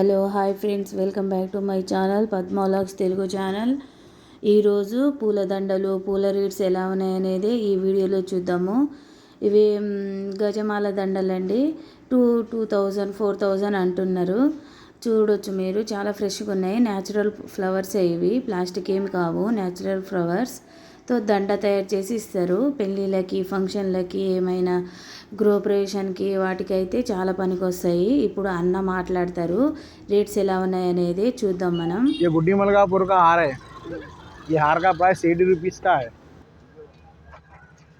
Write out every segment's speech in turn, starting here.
Hello hi friends. Welcome back to my channel Padmalogs Telugu channel. ఈరోజు పూలదండలు పూల rates ఎలా ఉన్నాయనేది ఈ వీడియోలో చూద్దాము. ఇవి గజమాల దండలండి. Two two thousand four thousand అంటున్నారు. చూడొచ్చు మీరు. చాలా ఫ్రెష్గా ఉన్నాయి. న్యాచురల్ ఫ్లవర్స్ ఇవి. ప్లాస్టిక్ ఏమి కావు. Natural flowers. తో దండ తయారు చేసి ఇస్తారు పెళ్ళిళ్ళకి ఫంక్షన్లకి ఏమైనా గృహప్రవేశానికి వాటికైతే చాలా పనికి వస్తాయి ఇప్పుడు అన్న మాట్లాడతారు రేట్స్ ఎలా ఉన్నాయనేది చూద్దాం మనం ये गुड्डी मलकापुर का हार है ये हार का प्राइस एटी रुपीज़ का है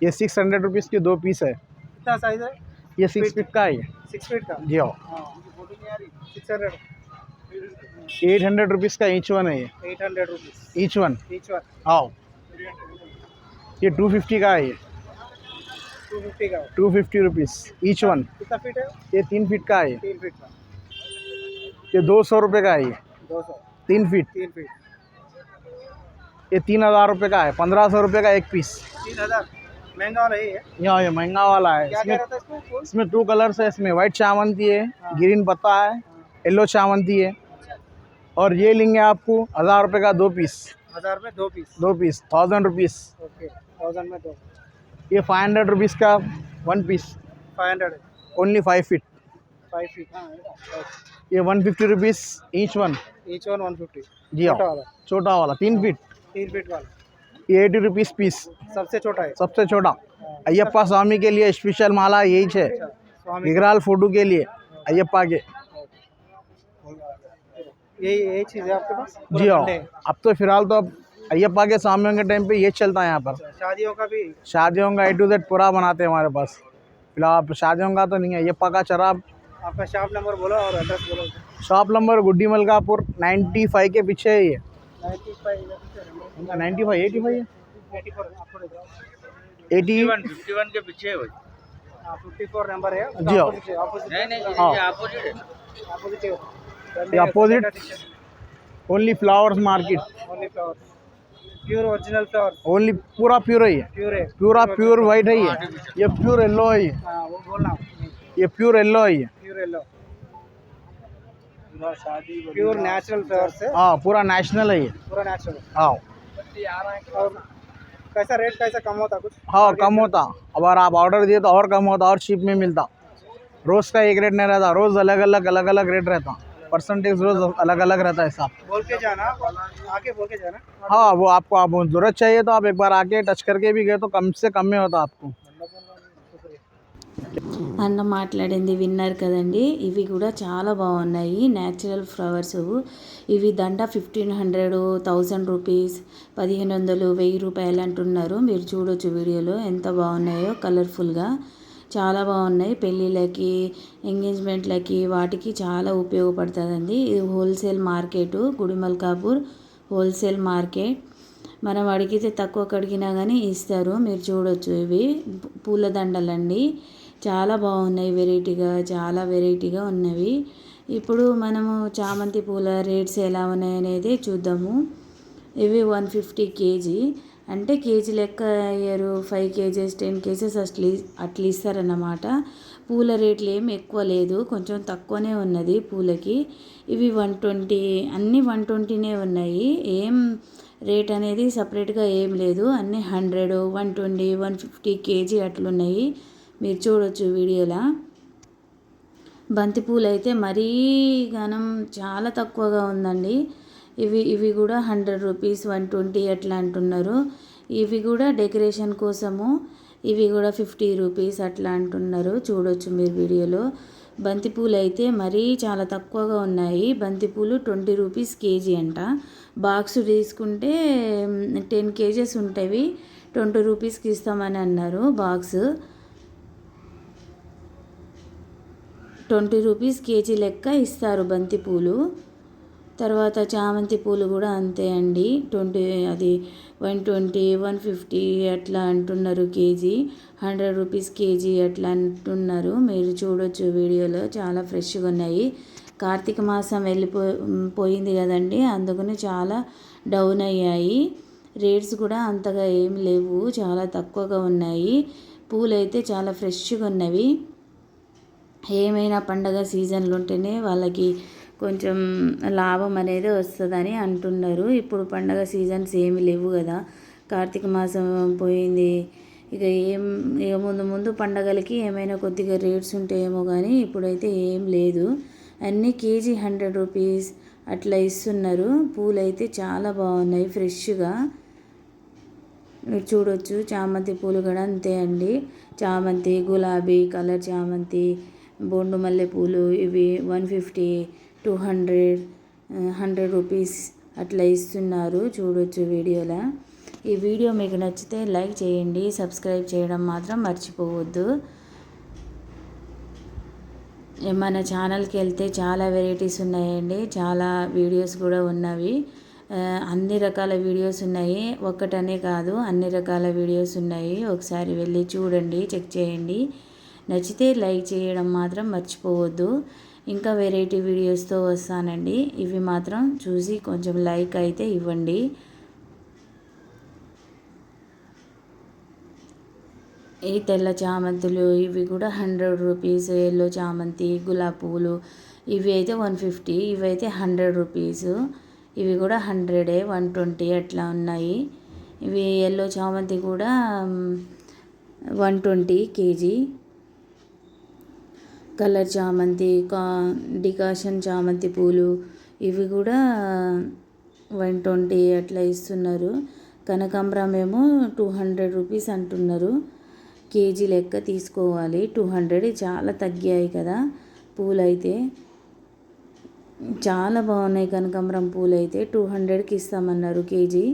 ये सिक्स हंड्रेड रुपीज़ के दो पीस है कितना साइज है ये सिक्स फीट का है ये सिक्स फीट का जी हाँ six hundred eight hundred rupees का ईच वन है ये eight hundred rupees each one each one आओ ये टू फिफ्टी का है ये। टू फिफ्टी का two fifty rupees each one कितना फीट है? ये तीन फीट का है। ये तीन फीट का। ये दो सौ रुपये का है ये। दो सौ। तीन फीट तीन फीट ये तीन हज़ार रुपये का है। पंद्रह सौ रुपये का एक पीस तीन हज़ार। महँगा वाला है यहाँ ये महँगा वाला है। इसमें इसमें इसमें टू कलर्स है इसमें वाइट चावंती है ग्रीन पत्ता है येलो चावंती है। और ये लेंगे आपको हज़ार रुपये का दो पीस हज़ार में दो पीस दो piece thousand rupees okay thousand में दो। ये फाइव हंड्रेड रुपीज़ का one piece five hundred only five feet five feet हाँ ये one fifty rupees each one each one one fifty जी छोटा हाँ वाला। छोटा वाला तीन फीट तीन फीट वाला। ये एटी रुपीज़ पीस सबसे छोटा है। सबसे छोटा। अयप्पा स्वामी के लिए स्पेशल माला यही है। स्वामी। विकराल फ़ोटो के लिए। अयप्पा के। यही यही चीज़ है आपके पास? जी हाँ। अब तो फ़िलहाल तो अब अयप्पा के सामने के टाइम पे ये चलता है यहाँ पर। शादियों का भी? शादियों का ए टू जेड पूरा बनाते हैं हमारे पास। फ़िलहाल शादियों का तो नहीं है अयप्पा का शराब आपका शॉप नंबर बोलो और एड्रेस बोलो शॉप नंबर गुड्डी मलकापुर 95 के पीछे है ninety five ninety five eighty five eighty fifty one के पीछे है फिफ्टी फोर नंबर है। जी हाँ। ऑपोजिट नहीं नहीं हाँ। ये अपोजिट है। Opposite? Only flowers market only flower pure original flower only पूरा प्योर है ये प्योर है पूरा प्योर वाइट है ये ये प्योर येलो है ये हाँ वो बोलना ये प्योर येलो है ये pure yellow pure natural flower से हाँ पूरा नेशनल है ये पूरा नेचुरल हाँ कैसा रेट कैसा कम होता कुछ हाँ कम होता अगर आप ऑर्डर दिए तो और कम होता और चीप में मिलता रोज़ का एक रेट नहीं रहता रोज़ अलग अलग अलग अलग रेट रहता परसेंटेज रोज़ अलग अलग रहता है हिसाब बोल के जाना आके बोल के जाना हाँ वो आपको आप ज़रूरत चाहिए तो आप एक बार आके टच करके भी गए तो कम से कम में होता आपको అన్న మాట్లాడింది విన్నారు కదండి ఇవి కూడా చాలా బాగున్నాయి న్యాచురల్ ఫ్లవర్స్ ఇవి దండ ఫిఫ్టీన్ హండ్రెడ్ థౌజండ్ రూపీస్ పదిహేను వందలు వెయ్యి రూపాయలు అంటున్నారు మీరు చూడొచ్చు వీడియోలో ఎంత బాగున్నాయో కలర్ఫుల్గా చాలా బాగున్నాయి. పెళ్ళిళ్ళకి ఎంగేజ్మెంట్లకి వాటికి చాలా ఉపయోగపడుతుందండి. ఇది wholesale market Gudimalkapur wholesale market. మనం అడిగితే తక్కువ కడిగినా కానీ ఇస్తారు. మీరు చూడొచ్చు ఇవి. పూలదండలండి. చాలా బాగున్నాయి వెరైటీగా చాలా వెరైటీగా ఉన్నవి. ఇప్పుడు మనము చామంతి పూల రేట్స్ ఎలా ఉన్నాయనేది చూద్దాము. ఇవి వన్ ఫిఫ్టీ కేజీ. అంటే కేజీ లెక్క అయ్యారు. ఫైవ్ కేజీస్ టెన్ కేజెస్ అట్లా అట్లా ఇస్తారన్నమాట. పూల రేట్లు ఏం ఎక్కువ లేదు. కొంచెం తక్కువనే ఉన్నది పూలకి. ఇవి వన్ ట్వంటీ అన్నీ వన్ ట్వంటీనే ఉన్నాయి. ఏం రేట్ అనేది సపరేట్గా ఏం లేదు. అన్నీ hundred one twenty one fifty KG అట్లున్నాయి. మీరు చూడొచ్చు వీడియోలో. బంతిపూలు అయితే మరీ ఘనం చాలా తక్కువగా ఉందండి. ఇవి ఇవి కూడా హండ్రెడ్ రూపీస్ వన్ ట్వంటీ అట్లా అంటున్నారు. ఇవి కూడా డెకరేషన్ కోసము ఇవి కూడా ఫిఫ్టీ రూపీస్ అట్లా అంటున్నారు. చూడొచ్చు మీరు వీడియోలో. బంతిపూలు అయితే మరీ చాలా తక్కువగా ఉన్నాయి. బంతిపూలు ట్వంటీ రూపీస్ కేజీ అంట. బాక్స్ తీసుకుంటే టెన్ కేజెస్ ఉంటాయి ట్వంటీ రూపీస్కి ఇస్తామని అన్నారు బాక్స్. ట్వంటీ రూపీస్ కేజీ లెక్క ఇస్తారు బంతిపూలు తర్వాత చామంతి పూలు కూడా అంతే అండి. ట్వంటీ అది వన్ ట్వంటీ వన్ ఫిఫ్టీ అట్లా అంటున్నారు కేజీ. హండ్రెడ్ రూపీస్ కేజీ అట్లా అంటున్నారు. మీరు చూడొచ్చు వీడియోలో. చాలా ఫ్రెష్గా ఉన్నాయి. కార్తీక మాసం వెళ్ళిపో పోయింది కదండి. అందుకని చాలా డౌన్ అయ్యాయి. రేట్స్ కూడా అంతగా ఏం లేవు. చాలా తక్కువగా ఉన్నాయి. పూలు అయితే చాలా ఫ్రెష్గా ఉన్నవి. ఏమైనా పండగ సీజన్లు ఉంటేనే వాళ్ళకి కొంచెం లాభం అనేది వస్తుందని అంటున్నారు. ఇప్పుడు పండగ సీజన్స్ ఏమి లేవు కదా. కార్తీక మాసం పోయింది. ఇక ఏం ఇక ముందు ముందు పండగలకి ఏమైనా కొద్దిగా రేట్స్ ఉంటాయేమో కానీ ఇప్పుడైతే ఏం లేదు. అన్నీ కేజీ హండ్రెడ్ రూపీస్ అట్లా ఇస్తున్నారు. పూలు అయితే చాలా బాగున్నాయి ఫ్రెష్గా. మీరు చూడొచ్చు. చామంతి పూలు కూడా అంతే అండి. చామంతి గులాబీ కలర్ చామంతి బొండు మల్లె పూలు ఇవి one fifty two hundred hundred rupees అట్లా ఇస్తున్నారు చూడొచ్చు వీడియోలో. ఈ వీడియో మీకు నచ్చితే లైక్ చేయండి సబ్స్క్రైబ్ చేయడం మాత్రం మర్చిపోవద్దు. మన ఛానల్కి వెళ్తే చాలా వెరైటీస్ ఉన్నాయండి చాలా వీడియోస్ కూడా ఉన్నవి. అన్ని రకాల వీడియోస్ ఉన్నాయి ఒక్కటనే కాదు అన్ని రకాల వీడియోస్ ఉన్నాయి. ఒకసారి వెళ్ళి చూడండి చెక్ చేయండి. నచ్చితే లైక్ చేయడం మాత్రం మర్చిపోవద్దు. ఇంకా వెరైటీ వీడియోస్తో వస్తానండి. ఇవి మాత్రం చూసి కొంచెం లైక్ అయితే ఇవ్వండి. ఈ తెల్ల చామంతులు ఇవి కూడా హండ్రెడ్ రూపీస్ ఎల్లో చామంతి గులాబీ పువ్వులు. ఇవి అయితే వన్ ఫిఫ్టీ ఇవి అయితే హండ్రెడ్ రూపీస్ ఇవి కూడా హండ్రెడే వన్ ట్వంటీ అట్లా ఉన్నాయి. ఇవి ఎల్లో చామంతి కూడా వన్ ట్వంటీ కేజీ. కలర్ చామంతి కా డికాషన్ చామంతి పూలు ఇవి కూడా వన్ ట్వంటీ అట్లా ఇస్తున్నారు. కనకాంబరం ఏమో టూ హండ్రెడ్ రూపీస్ అంటున్నారు. కేజీ లెక్క తీసుకోవాలి. టూ హండ్రెడ్ చాలా తగ్గాయి కదా పూలు అయితే చాలా బాగున్నాయి కనకాంబరం పూలు అయితే టూ హండ్రెడ్కి ఇస్తామన్నారు కేజీ.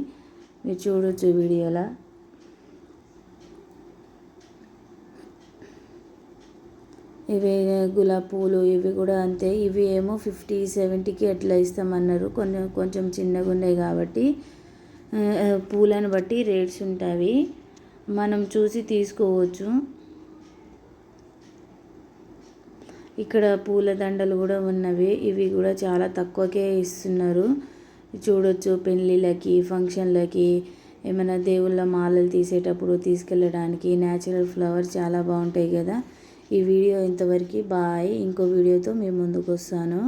మీరు చూడొచ్చు వీడియోలో. ఇవి గులాబీ పూలు ఇవి కూడా అంతే. ఇవి ఏమో ఫిఫ్టీ సెవెంటీకి ఎట్లా ఇస్తామన్నారు. కొన్ని కొంచెం చిన్నగా ఉన్నాయి కాబట్టి పూలను బట్టి రేట్స్ ఉంటాయి. మనం చూసి తీసుకోవచ్చు. ఇక్కడ పూల దండలు కూడా ఉన్నవి. ఇవి కూడా చాలా తక్కువకే ఇస్తున్నారు. చూడొచ్చు పెళ్ళిళ్ళకి ఫంక్షన్లకి ఏమైనా దేవుళ్ళ మాలలు తీసేటప్పుడు తీసుకెళ్ళడానికి న్యాచురల్ ఫ్లవర్స్ చాలా బాగుంటాయి కదా. ఈ వీడియో ఇంతవరకు. బాయ్. ఇంకో వీడియోతో మేము ముందుకు వస్తాను.